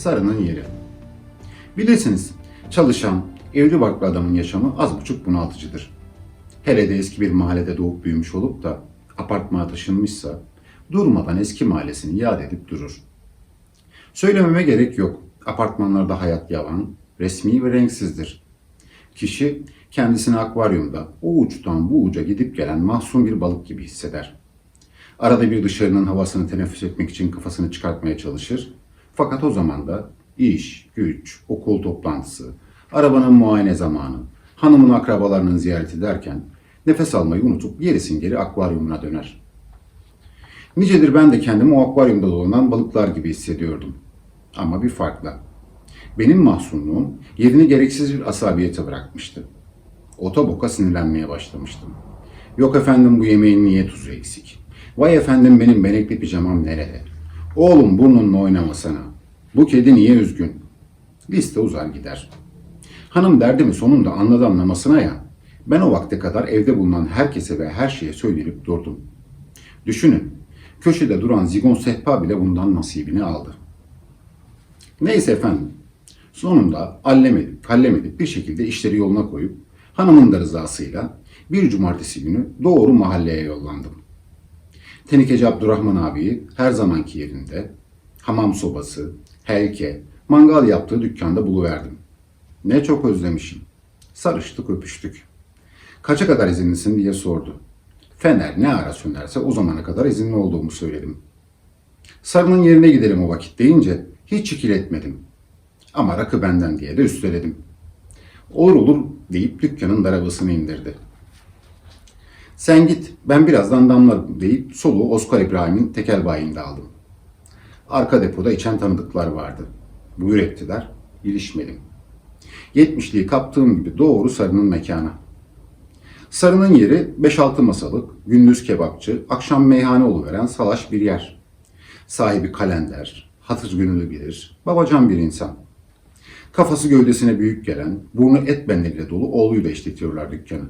Sarı'nın yeri. Bilirsiniz, çalışan, evli barklı adamın yaşamı az buçuk bunaltıcıdır. Hele de eski bir mahallede doğup büyümüş olup da apartmana taşınmışsa durmadan eski mahallesini yad edip durur. Söylememe gerek yok. Apartmanlarda hayat yavan, resmi ve renksizdir. Kişi kendisini akvaryumda o uçtan bu uca gidip gelen mahzun bir balık gibi hisseder. Arada bir dışarının havasını teneffüs etmek için kafasını çıkartmaya çalışır. Fakat o zaman da iş, güç, okul toplantısı, arabanın muayene zamanı, hanımın akrabalarının ziyareti derken nefes almayı unutup gerisin geri akvaryumuna döner. Nicedir ben de kendimi o akvaryumda dolanan balıklar gibi hissediyordum. Ama bir farkla. Benim mahzunluğum yerini gereksiz bir asabiyete bırakmıştı. Otoboka sinirlenmeye başlamıştım. Yok efendim bu yemeğin niye tuzu eksik? Vay efendim benim benekli pijamam nerede? Oğlum burnunla oynamasana. Bu kedi niye üzgün? Liste uzar gider. Hanım derdimi sonunda anladı anlamasına ya. Ben o vakte kadar evde bulunan herkese ve her şeye söylenip durdum. Düşünün, köşede duran zigon sehpa bile bundan nasibini aldı. Neyse efendim, sonunda hallemedip, hallemedip bir şekilde işleri yoluna koyup hanımın da rızasıyla bir cumartesi günü doğru mahalleye yollandım. Tenikeci Abdurrahman abiyi her zamanki yerinde, hamam sobası, helke, mangal yaptığı dükkanda buluverdim. Ne çok özlemişim. Sarıştık öpüştük. Kaça kadar izinlisin diye sordu. Fener ne ara sönerse o zamana kadar izinli olduğumu söyledim. Sarının yerine gidelim o vakit deyince hiç ikil etmedim. Ama rakı benden diye de üsteledim. Olur olur deyip dükkanın darabasını indirdi. Sen git ben birazdan damlarım deyip soluğu Oscar İbrahim'in tekel bayinde aldım. Arka depoda içen tanıdıklar vardı. Buyur ettiler, ilişmedim. Yetmişliği kaptığım gibi doğru Sarı'nın mekana. Sarı'nın yeri 5-6 masalık, gündüz kebapçı, akşam meyhane oluveren salaş bir yer. Sahibi kalender, hatır gönüllü bilir, babacan bir insan. Kafası gövdesine büyük gelen, burnu et benleriyle dolu oğluyla işletiyorlar dükkanı.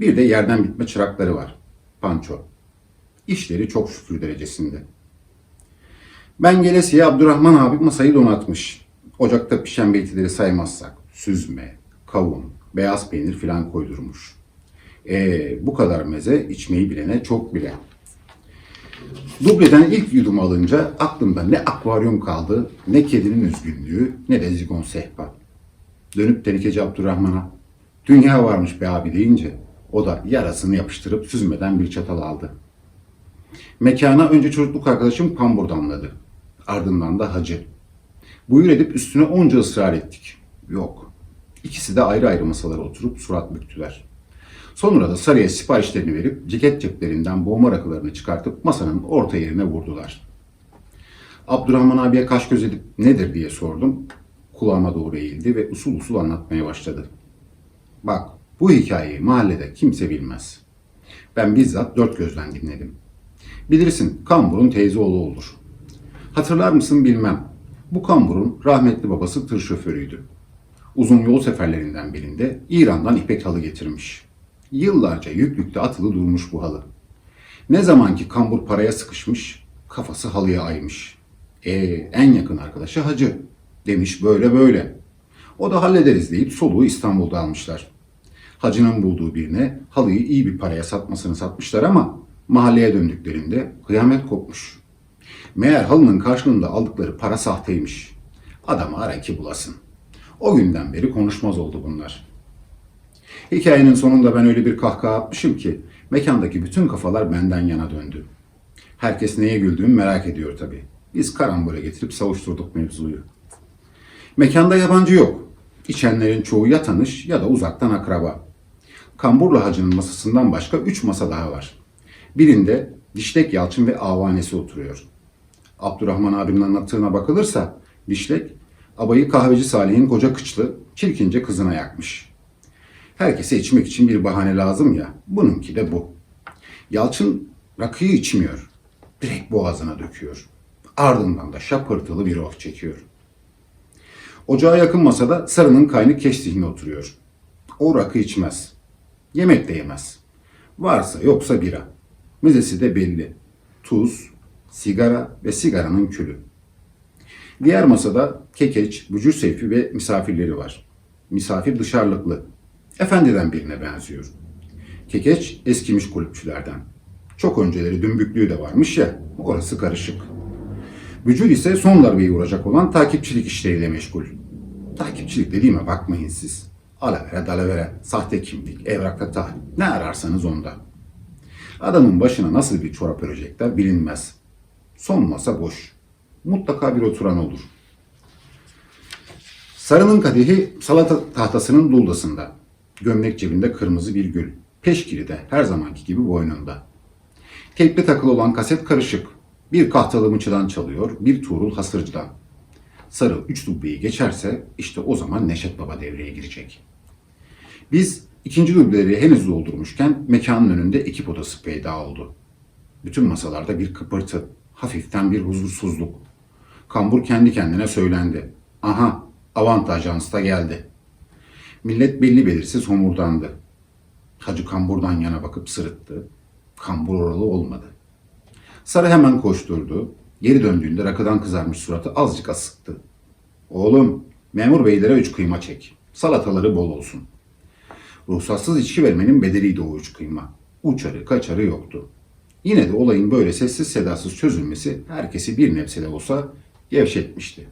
Bir de yerden bitme çırakları var. Panço. İşleri çok şükür derecesinde. Ben gelesiye Abdurrahman abi masayı donatmış. Ocakta pişen beytileri saymazsak süzme, kavun, beyaz peynir filan koydurmuş. Ee, bu kadar meze içmeyi bilene çok bile. Dubleden ilk yudum alınca aklımda ne akvaryum kaldı, ne kedinin üzgünlüğü, ne de zigon sehpa. Dönüp tenikeci Abdurrahman'a, dünya varmış be abi deyince, o da yarasını yapıştırıp süzmeden bir çatal aldı. Mekana önce çocukluk arkadaşım Kambur damladı. Ardından da hacı. Buyur edip üstüne onca ısrar ettik. Yok. İkisi de ayrı ayrı masalara oturup surat büktüler. Sonra da sarıya siparişlerini verip ceket ceplerinden boğma rakılarını çıkartıp masanın orta yerine vurdular. Abdurrahman abiye kaş göz edip nedir diye sordum. Kulağıma doğru eğildi ve usul usul anlatmaya başladı. Bak bu hikayeyi mahallede kimse bilmez. Ben bizzat dört gözden dinledim. Bilirsin kamburun teyze oğlu olur. Hatırlar mısın bilmem. Bu kamburun rahmetli babası tır şoförüydü. Uzun yol seferlerinden birinde İran'dan ipek halı getirmiş. Yıllarca yüklükte atılı durmuş bu halı. Ne zamanki kambur paraya sıkışmış, kafası halıya aymış. E en yakın arkadaşı hacı. Demiş böyle böyle. O da hallederiz deyip soluğu İstanbul'da almışlar. Hacının bulduğu birine halıyı iyi bir paraya satmasını satmışlar ama mahalleye döndüklerinde kıyamet kopmuş. Meğer halının karşılığında aldıkları para sahteymiş. Adamı ara ki bulasın. O günden beri konuşmaz oldu bunlar. Hikayenin sonunda ben öyle bir kahkaha atmışım ki mekandaki bütün kafalar benden yana döndü. Herkes neye güldüğümü merak ediyor tabii. Biz karambole getirip savuşturduk mevzuyu. Mekanda yabancı yok. İçenlerin çoğu ya tanış ya da uzaktan akraba. Kamburlu Hacı'nın masasından başka üç masa daha var. Birinde Dişlek Yalçın ve avanesi oturuyor. Abdurrahman abinin anlattığına bakılırsa Dişlek, abayı kahveci Salih'in koca kıçlı, çirkince kızına yakmış. Herkese içmek için bir bahane lazım ya, bununki de bu. Yalçın rakıyı içmiyor, direkt boğazına döküyor. Ardından da şapırtılı bir of çekiyor. Ocağa yakın masada Sarı'nın kaynı keştihine oturuyor. O rakı içmez. Yemek de yemez. Varsa yoksa bira. Mezesi de belli. Tuz, sigara ve sigaranın külü. Diğer masada Kekeç, Bücür Seyfi ve misafirleri var. Misafir dışarılıklı. Efendiden birine benziyor. Kekeç eskimiş kulüpçülerden. Çok önceleri dümbüklüğü de varmış ya, orası karışık. Bücür ise son darbeyi vuracak olan takipçilik işleriyle meşgul. Takipçilik dediğime bakmayın siz. Alavere dalavere, sahte kimlik, evrakta tahlil, ne ararsanız onda. Adamın başına nasıl bir çorap örecekler bilinmez. Son masa boş. Mutlaka bir oturan olur. Sarının kadehi salata tahtasının duldasında. Gömlek cebinde kırmızı bir gül. Peşkiri de her zamanki gibi boynunda. Teyple takılı olan kaset karışık. Bir kahtalı mıçıdan çalıyor, bir Tuğrul hasırcıdan. Sarı üç dubleyi geçerse işte o zaman Neşet Baba devreye girecek. Biz ikinci dubleleri henüz doldurmuşken mekanın önünde ekip odası peyda oldu. Bütün masalarda bir kıpırtı, hafiften bir huzursuzluk. Kambur kendi kendine söylendi. Aha, Avant Ajans da geldi. Millet belli belirsiz homurdandı. Hacı Kambur'dan yana bakıp sırıttı. Kambur oralı olmadı. Sarı hemen koşturdu. Geri döndüğünde rakıdan kızarmış suratı azıcık asıktı. Oğlum, memur beylere üç kıyma çek. Salataları bol olsun. Ruhsatsız içki vermenin bedeliydi o üç kıyma. Uçarı kaçarı yoktu. Yine de olayın böyle sessiz sedasız çözülmesi herkesi bir nebze de olsa gevşetmişti.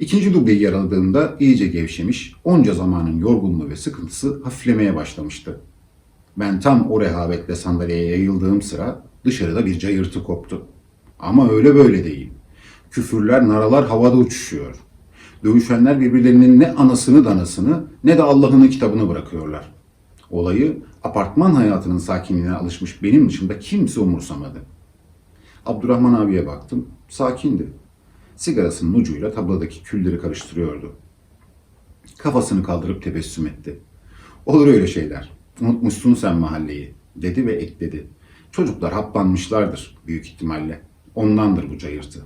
İkinci dubleyi yaraladığında iyice gevşemiş, onca zamanın yorgunluğu ve sıkıntısı hafiflemeye başlamıştı. Ben tam o rehavetle sandalyeye yayıldığım sıra dışarıda bir cayırtı koptu. Ama öyle böyle değil. Küfürler, naralar havada uçuşuyor. Dövüşenler birbirlerinin ne anasını danasını ne de Allah'ın kitabını bırakıyorlar. Olayı apartman hayatının sakinliğine alışmış benim dışında kimse umursamadı. Abdurrahman abiye baktım. Sakindi. Sigarasının ucuyla tabladaki külleri karıştırıyordu. Kafasını kaldırıp tebessüm etti. Olur öyle şeyler. Unutmuşsun sen mahalleyi, dedi ve ekledi. Çocuklar haplanmışlardır büyük ihtimalle. Ondandır bu cayırtı.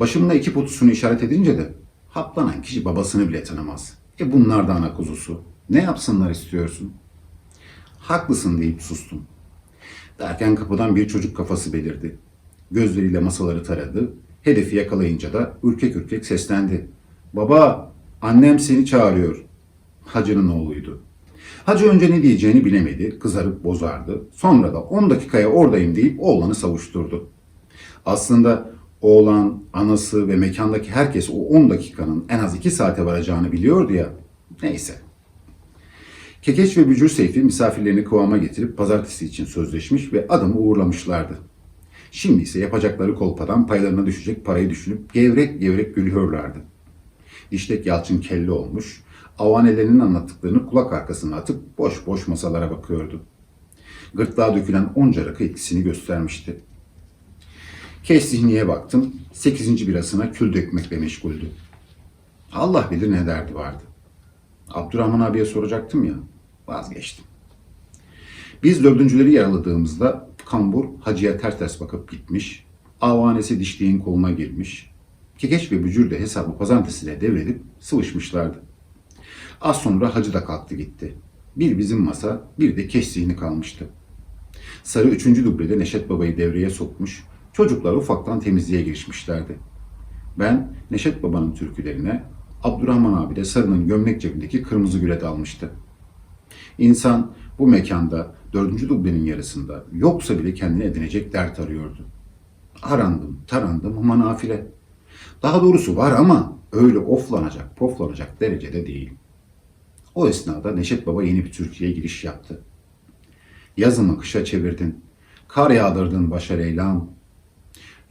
Başımla ekip otusunu işaret edince de haplanan kişi babasını bile tanımaz. E bunlar da ana kuzusu. Ne yapsınlar istiyorsun? Haklısın deyip sustum. Derken kapıdan bir çocuk kafası belirdi. Gözleriyle masaları taradı. Hedefi yakalayınca da ürkek ürkek seslendi. Baba, annem seni çağırıyor. Hacı'nın oğluydu. Hacı önce ne diyeceğini bilemedi, kızarıp bozardı. Sonra da 10 dakikaya oradayım deyip oğlanı savuşturdu. Aslında oğlan, anası ve mekandaki herkes o 10 dakikanın en az 2 saate varacağını biliyordu ya. Neyse. Kekeç ve Bücür Seyfi misafirlerini kıvama getirip pazartesi için sözleşmiş ve adamı uğurlamışlardı. Şimdi ise yapacakları kolpadan paylarına düşecek parayı düşünüp gevrek gevrek gülüyorlardı. İştek Yalçın kelle olmuş, avanelerinin anlattıklarını kulak arkasına atıp boş boş masalara bakıyordu. Gırtlağa dökülen onca rakı etkisini göstermişti. Keş zihniye baktım, sekizinci birasına kül dökmekle meşguldü. Allah bilir ne derdi vardı. Abdurrahman abiye soracaktım ya, vazgeçtim. Biz dördüncüleri yaraladığımızda kambur hacıya ters ters bakıp gitmiş, avanesi dişliğin koluna girmiş, kekeç ve bücür de hesabı pazartesine devredip sıvışmışlardı. Az sonra hacı da kalktı gitti. Bir bizim masa, bir de keş zihni kalmıştı. Sarı üçüncü dublede Neşet Baba'yı devreye sokmuş, çocuklar ufaktan temizliğe girişmişlerdi. Ben Neşet Baba'nın türkülerine, Abdurrahman abi de Sarı'nın gömlek cebindeki kırmızı güle dalmıştı. İnsan bu mekanda dördüncü dublenin yarısında yoksa bile kendine edinecek dert arıyordu. Arandım, tarandım ama nafile. Daha doğrusu var ama öyle oflanacak, poflanacak derecede değil. O esnada Neşet Baba yeni bir Türkiye'ye giriş yaptı. Yazımı kışa çevirdin, kar yağdırdın başa Leyla'm.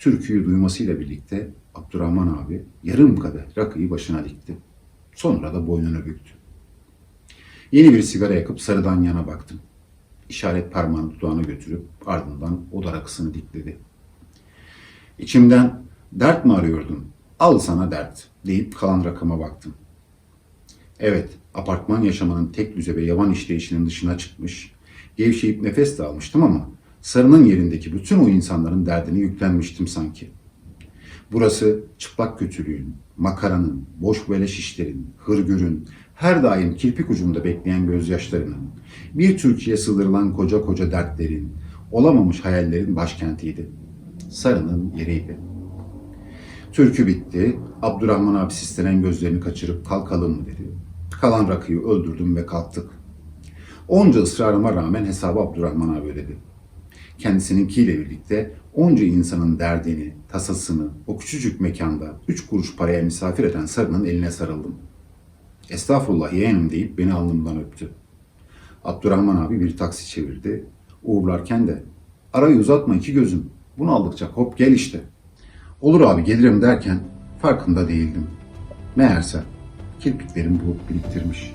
Türküyü duymasıyla birlikte Abdurrahman abi yarım kadeh rakıyı başına dikti. Sonra da boynunu büktü. Yeni bir sigara yakıp sarıdan yana baktım. İşaret parmağını dudağına götürüp ardından o da rakısını dikledi. İçimden dert mi arıyordun? Al sana dert deyip kalan rakama baktım. Evet, apartman yaşamının tek düze ve yavan işleyişinin dışına çıkmış, gevşeyip nefes de almıştım ama sarının yerindeki bütün o insanların derdini yüklenmiştim sanki. Burası çıplak kötülüğün, makaranın, boş beleş işlerin, hırgürün, her daim kirpik ucunda bekleyen gözyaşlarının, bir Türkiye sığdırılan koca koca dertlerin, olamamış hayallerin başkentiydi. Sarının yeriydi. Türkü bitti. Abdurrahman abi sistenen gözlerini kaçırıp kalkalım mı dedi. Kalan rakıyı öldürdüm ve kalktık. Onca ısrarıma rağmen hesabı Abdurrahman abi ödedi. Kendisininkiyle birlikte onca insanın derdini, tasasını o küçücük mekanda üç kuruş paraya misafir eden sarının eline sarıldım. Estağfurullah yeğenim deyip beni alnımdan öptü. Abdurrahman abi bir taksi çevirdi. Uğurlarken de arayı uzatma iki gözüm. Bunu aldıkça hop gel işte. Olur abi gelirim derken farkında değildim. Meğerse kirpiklerim bulup biriktirmiş.